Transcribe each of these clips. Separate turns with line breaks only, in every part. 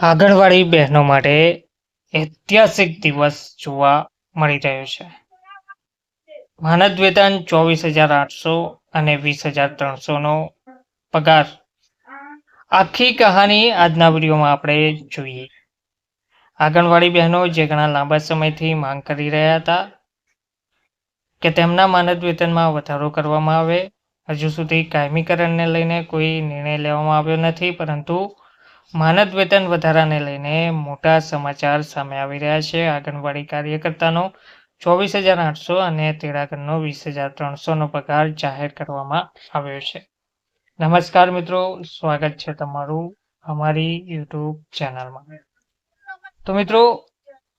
આંગણવાડી બહેનો માટે ઐતિહાસિક દિવસ જોવા મળી રહ્યો છે. માનદ વેતન ચોવીસ હજાર આઠસો અને વીસ હજાર ત્રણસોનો પગાર. આખી કહાની આજના વિડીયોમાં આપણે જોઈએ. આંગણવાડી બહેનો જે ઘણા લાંબા સમયથી માંગ કરી રહ્યા હતા કે તેમના માનદ વેતનમાં વધારો કરવામાં આવે. હજુ સુધી કાયમીકરણને લઈને કોઈ નિર્ણય લેવામાં આવ્યો નથી, પરંતુ માનદ વેતન વધારાને લઈને મોટા સમાચાર સામે આવી રહ્યા છે. આંગણવાડી કાર્યકર્તાનો ચોવીસ હજાર આઠસો અને તેડાગરનો વીસ હજાર ત્રણસોનો પગાર જાહેર કરવામાં આવ્યો છે. નમસ્કાર મિત્રો, સ્વાગત છે તમારું અમારી યુટ્યુબ ચેનલમાં. તો મિત્રો,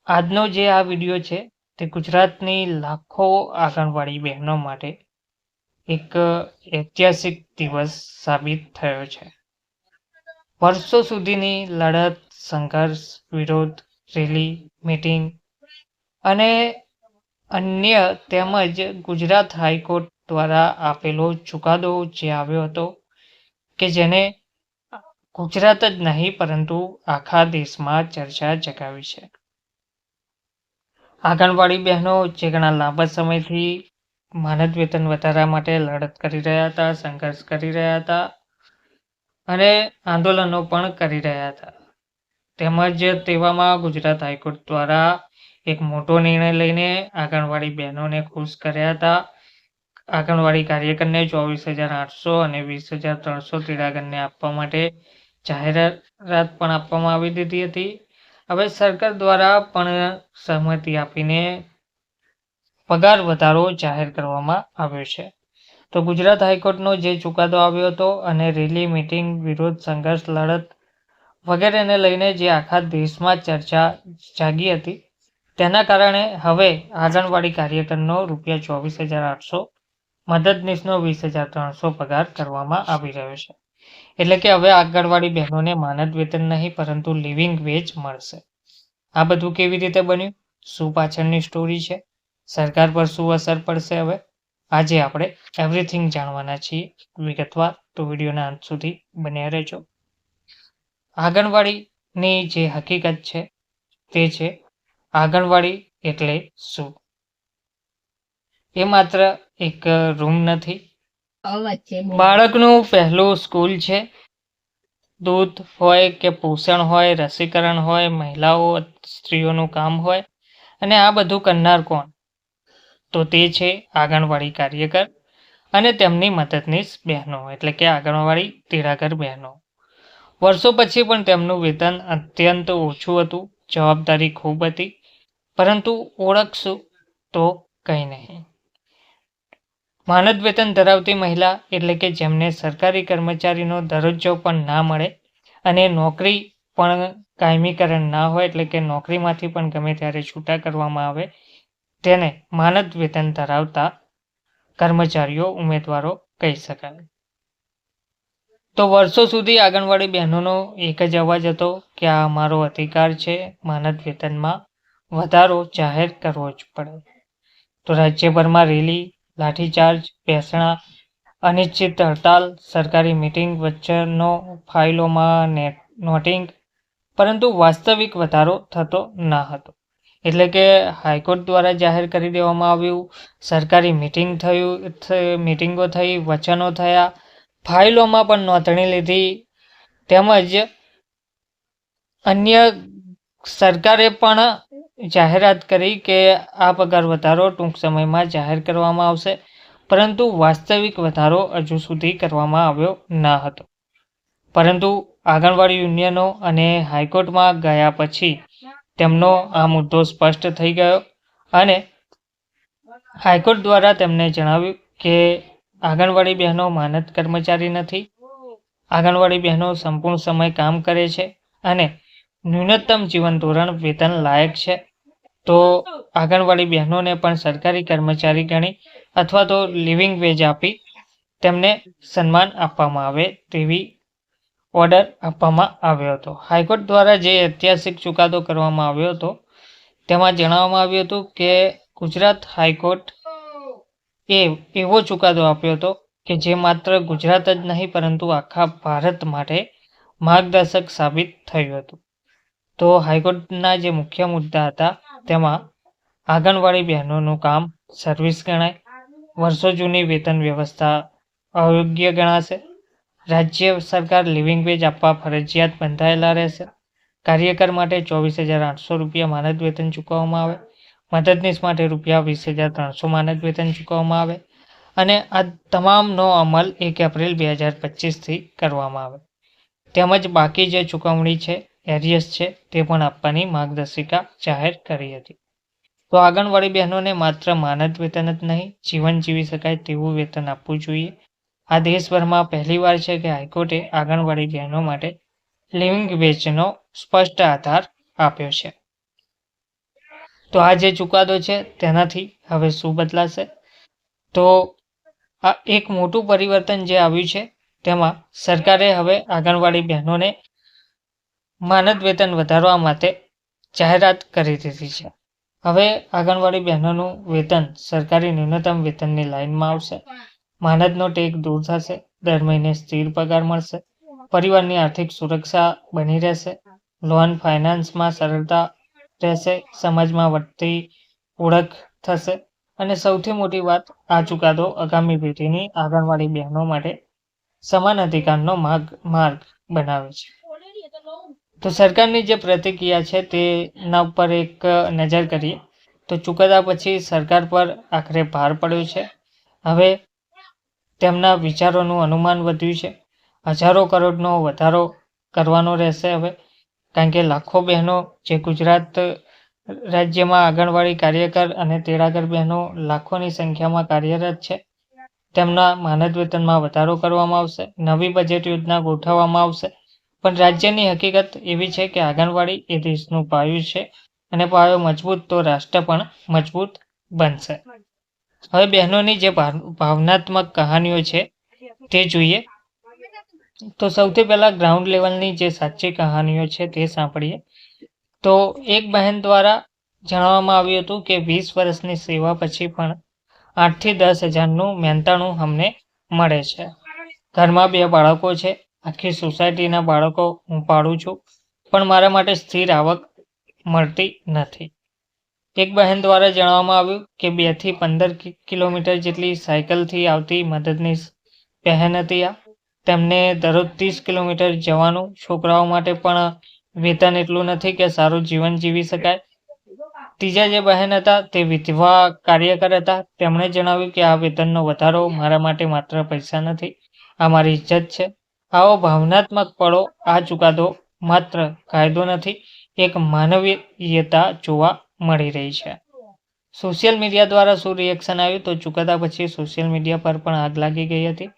આજનો જે આ વીડિયો છે તે ગુજરાતની લાખો આંગણવાડી બહેનો માટે એક ઐતિહાસિક દિવસ સાબિત થયો છે. વર્ષો સુધીની લડત, સંઘર્ષ વિરોધ, રેલી, મીટિંગ અને અન્ય તેમજ ગુજરાત હાઈકોર્ટ દ્વારા આપેલો ચુકાદો જે આવ્યો હતો કે જેને ગુજરાત જ નહીં, પરંતુ આખા દેશમાં ચર્ચા જગાવી છે. આંગણવાડી બહેનો જે ઘણા લાંબા સમયથી માનદ વેતન વધારા માટે લડત કરી રહ્યા હતા, સંઘર્ષ કરી રહ્યા હતા અને આંદોલનો પણ કરી રહ્યા હતા. તેમજ તેવામાં ગુજરાત હાઈકોર્ટ દ્વારા એક મોટો નિર્ણય લઈને આંગણવાડી બહેનોને ખુશ કર્યા હતા. આંગણવાડી કાર્યકરને ચોવીસ હજાર આઠસો અને વીસ હજાર ત્રણસો તેડાગરને આપવા માટે જાહેરાત પણ આપવામાં આવી દીધી હતી. હવે સરકાર દ્વારા પણ સહમતિ આપીને પગાર વધારો જાહેર કરવામાં આવ્યો છે. તો ગુજરાત હાઈકોર્ટનો જે ચુકાદો આવ્યો હતો અને રેલી, મિટિંગ, વિરોધ, સંઘર્ષ, લડત વગેરેને લઈને જે આખા દેશમાં ચર્ચા જાગી હતી, તેના કારણે હવે આંગણવાડી કાર્યકરનો રૂપિયા ચોવીસ હજાર આઠસો મદદનીશનો વીસ હજાર ત્રણસો પગાર કરવામાં આવી રહ્યો છે. એટલે કે હવે આંગણવાડી બહેનોને માનદ વેતન નહીં, પરંતુ લિવિંગ વેજ મળશે. આ બધું કેવી રીતે બન્યું? શું પાછળની સ્ટોરી છે? સરકાર પર શું અસર પડશે હવે? આજે આપણે એવરીથિંગ જાણવાના છીએ. વિગતવાર તો વિડીયોના અંત સુધી બન્યા રહેજો. આંગણવાડીની જે હકીકત છે તે છે આંગણવાડી એટલે શું? એ માત્ર એક રૂમ નથી. બાળકનું પહેલું સ્કૂલ છે. દૂધ હોય કે પોષણ હોય રસીકરણ હોય મહિલાઓ સ્ત્રીઓનું કામ હોય. અને આ બધું કરનાર કોણ? તો તે છે આંગણવાડી કાર્યકર અને તેમની મદદનીશ બહેનો, એટલે કે આંગણવાડી તેડાગર બહેનો. વર્ષો પછી પણ તેમનું વેતન અત્યંત ઓછું હતું, જવાબદારી ખૂબ હતી, પરંતુ ઓળખશું તો કંઈ નહીં. માનદ વેતન ધરાવતી મહિલા, એટલે કે જેમને સરકારી કર્મચારીનો દરજ્જો પણ ના મળે અને નોકરી પણ કાયમીકરણ ના હોય, એટલે કે નોકરીમાંથી પણ ગમે ત્યારે છૂટા કરવામાં આવે તેને માનદ વેતન ધરાવતા કર્મચારીઓ, ઉમેદવારો કહી શકાય. તો વર્ષો સુધી આંગણવાડી બહેનોનો એક જ અવાજ હતો કે આ અમારો અધિકાર છે, માનદ વેતનમાં વધારો જાહેર કરવો જ પડે. તો રાજ્યભરમાં રેલી, લાઠીચાર્જ, બેસણા, અનિશ્ચિત હડતાલ, સરકારી મિટિંગ વચ્ચેનો ફાઇલોમાં નોટિંગ, પરંતુ વાસ્તવિક વધારો થતો ન હતો. એટલે કે હાઈકોર્ટ દ્વારા જાહેર કરી દેવામાં આવ્યું, સરકારી મિટિંગ થયું મિટિંગો થઈ, વચનો થયા, ફાઇલોમાં પણ નોંધણી લીધી. તેમજ અન્ય સરકારે પણ જાહેરાત કરી કે આ પગાર વધારો ટૂંક સમયમાં જાહેર કરવામાં આવશે, પરંતુ વાસ્તવિક વધારો હજુ સુધી કરવામાં આવ્યો ન હતો. પરંતુ આંગણવાડી યુનિયનો અને હાઈકોર્ટમાં ગયા પછી તેમનો આ મુદ્દો સ્પષ્ટ થઈ ગયો અને હાઈકોર્ટ દ્વારા તેમને જણાવ્યું કે આંગણવાડી બહેનો માનદ કર્મચારી નથી. આંગણવાડી બહેનો સંપૂર્ણ સમય કામ કરે છે અને ન્યૂનતમ જીવન ધોરણ વેતન લાયક છે. તો આંગણવાડી બહેનોને પણ સરકારી કર્મચારી ગણી અથવા તો લિવિંગ વેજ આપી તેમને સન્માન આપવામાં આવે તેવી ઓર્ડર આપવામાં આવ્યો હતો. હાઈકોર્ટ દ્વારા જે ઐતિહાસિક ચુકાદો કરવામાં આવ્યો હતો, તેમાં જણાવવામાં આવ્યું હતું કે ગુજરાત હાઈકોર્ટ એ એવો ચુકાદો આપ્યો હતો કે જે માત્ર ગુજરાત જ નહીં, પરંતુ આખા ભારત માટે માર્ગદર્શક સાબિત થયું હતું. તો હાઈકોર્ટના જે મુખ્ય મુદ્દા હતા, તેમાં આંગણવાડી બહેનોનું કામ સર્વિસ ગણાય, વર્ષો જૂની વેતન વ્યવસ્થા અયોગ્ય ગણાશે રાજ્ય સરકાર લિવિંગ વેજ આપવા ફરજિયાત બંધાયેલા રહેશે. કાર્યકર માટે ચોવીસ હજાર આઠસો રૂપિયા માનદ વેતન ચૂકવવામાં આવે. મદદનીશ માટે રૂપિયા વીસ હજાર ત્રણસો માનદ વેતન ચૂકવવામાં આવે. અને આ તમામનો અમલ એક એપ્રિલ બે હજાર પચીસથી કરવામાં આવે. તેમજ બાકી જે ચૂકવણી છે, એરિયસ છે, તે પણ આપવાની માર્ગદર્શિકા જાહેર કરી હતી. તો આંગણવાડી બહેનોને માત્ર માનદ વેતન જ નહીં, જીવન જીવી શકાય તેવું વેતન આપવું જોઈએ. આ દેશભરમાં પહેલીવાર છે કે હાઈકોર્ટે આંગણવાડી બહેનો માટે લિવિંગ વેજનો સ્પષ્ટ આધાર આપ્યો છે. તો આ જે ચુકાદો છે તેનાથી હવે શું બદલાશે? તો આ એક મોટું પરિવર્તન જે આવ્યું છે તેમાં સરકારે હવે આંગણવાડી બહેનોને માનદ વેતન વધારવા માટે જાહેરાત કરી દીધી છે. હવે આંગણવાડી બહેનોનું વેતન સરકારી ન્યૂનતમ વેતનની લાઇનમાં આવશે. માનદનો ટેક દૂર થશે, દર મહિને સ્થિર પગાર મળશે, પરિવારની આર્થિક સુરક્ષા બની રહેશે, લોન ફાઇનાન્સમાં સરળતા રહેશે, સમાજમાં વધતી ઓળખ થશે અને સૌથી મોટી વાત આ ચુકાદો આગામી પેઢીની આંગણવાડી બહેનો માટે સમાન અધિકારનો માર્ગ માર્ગ બનાવે છે. તો સરકારની જે પ્રતિક્રિયા છે તેના ઉપર એક નજર કરીએ, તો ચુકાદા પછી સરકાર પર આખરે ભાર પડ્યો છે. હવે તેમના વિચારોનું અનુમાન વધ્યું છે. હજારો કરોડનો વધારો કરવાનો રહેશે હવે, કારણ કે લાખો બહેનો જે ગુજરાત રાજ્યમાં આંગણવાડી કાર્યકર અને તેડાગર બહેનો લાખોની સંખ્યામાં કાર્યરત છે. તેમના માનદ વેતનમાં વધારો કરવામાં આવશે, નવી બજેટ યોજના ગોઠવવામાં આવશે. પણ રાજ્યની હકીકત એવી છે કે આંગણવાડી એ દેશનું પાયું છે અને પાયો મજબૂત તો રાષ્ટ્ર પણ મજબૂત બનશે. હવે બહેનોની જે ભાવનાત્મક કહાનીઓ છે, તે જોઈએ. તો સૌથી પહેલાં ગ્રાઉન્ડ લેવલની જે સાચી કહાનીઓ છે, તે સાંભળીએ. તો એક બહેન દ્વારા જણાવવામાં આવ્યું હતું કે વીસ વર્ષની સેવા પછી પણ આઠથી દસ હજારનું મહેનતાણું અમને મળે છે. ઘરમાં બે બાળકો છે. આખી સોસાયટીના બાળકો હું પાડું છું. પણ મારા માટે સ્થિર આવક મળતી નથી. એક બહેન દ્વારા જણાવવામાં આવ્યું કે બેથી પંદર કિલોમીટર જેટલી સાયકલથી આવતી મદદનીશ બહેન હતી આ. તેમને દરરોજ ત્રીસ કિલોમીટર જવાનું છોકરાઓ માટે પણ વેતન એટલું નથી કે સારું જીવન જીવી શકાય. ત્રીજા જે બહેન હતા તે વિધવા કાર્યકર હતા. તેમણે જણાવ્યું કે આ વેતનનો વધારો મારા માટે માત્ર પૈસા નથી, આ મારી ઇજ્જત છે. આવો ભાવનાત્મક પળો આ ચુકાદો માત્ર કાયદો નથી, એક માનવીયતા જોવા મળી રહી છે. સોશિયલ મીડિયા દ્વારા શું રિએક્શન આવ્યું? તો ચુકાદા પછી સોશિયલ મીડિયા પર પણ આગ લાગી ગઈ હતી.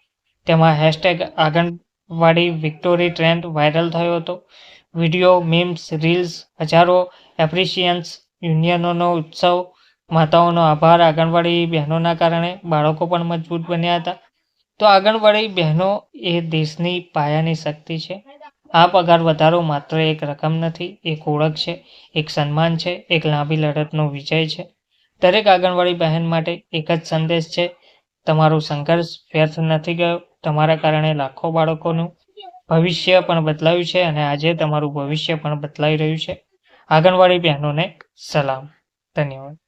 તેમાં hashtag anganwadi victory trend viral થયો હતો. વીડિયો મીમ્સ રીલ્સ હજારો એપ્રિશિયન્સ યુનિયનોનો ઉત્સવ, માતાઓનો આભાર, આંગણવાડી બહેનોના કારણે બાળકો પણ મજબૂત બન્યા હતા. તો આંગણવાડી બહેનો એ દેશની પાયાની શક્તિ છે. આ પગાર વધારો માત્ર એક રકમ નથી, એક ઓળખ છે, એક સન્માન છે, એક લાંબી લડતનો વિજય છે. દરેક આંગણવાડી બહેન માટે એક જ સંદેશ છે, તમારો સંઘર્ષ વ્યર્થ નથી ગયો, તમારા કારણે લાખો બાળકોનું ભવિષ્ય પણ બદલાયું છે અને આજે તમારું ભવિષ્ય પણ બદલાઈ રહ્યું છે. આંગણવાડી બહેનોને સલામ. ધન્યવાદ.